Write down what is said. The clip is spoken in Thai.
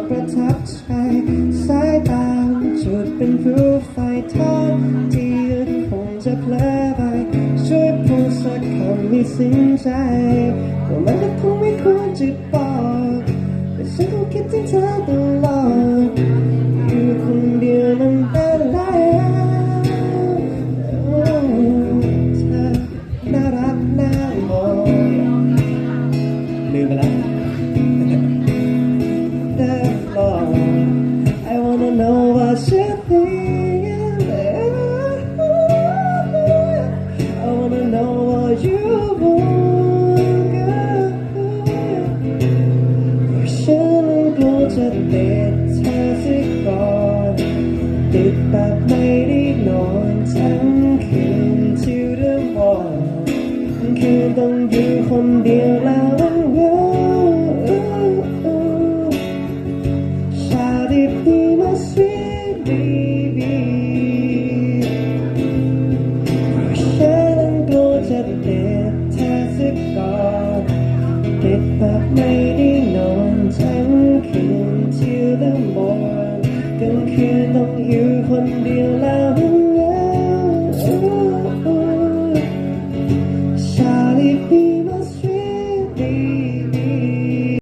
ดประทับใจสายตาจุดเป็นรูปไฟทอดที่ยังคงจะเพลอไปช่วยพูดสักคำให้สิ้นใจว่ามันก็คงไม่ควรจะบอกแต่ฉันคงคิดถึงเธอตล จะติดเธอสิก่อนติดปากไม่ได้นอนทั้งคืนชิลเริ่มอ่อนคืนต้องอยู่คนเดียวแล้วชาดิบีมาสวีบีบีฉันกลัจะติดเธอสิก่อนติดแบบไม่ได้นอนทั้ กลางคืนต้องอยู่คนเดียวแล้ว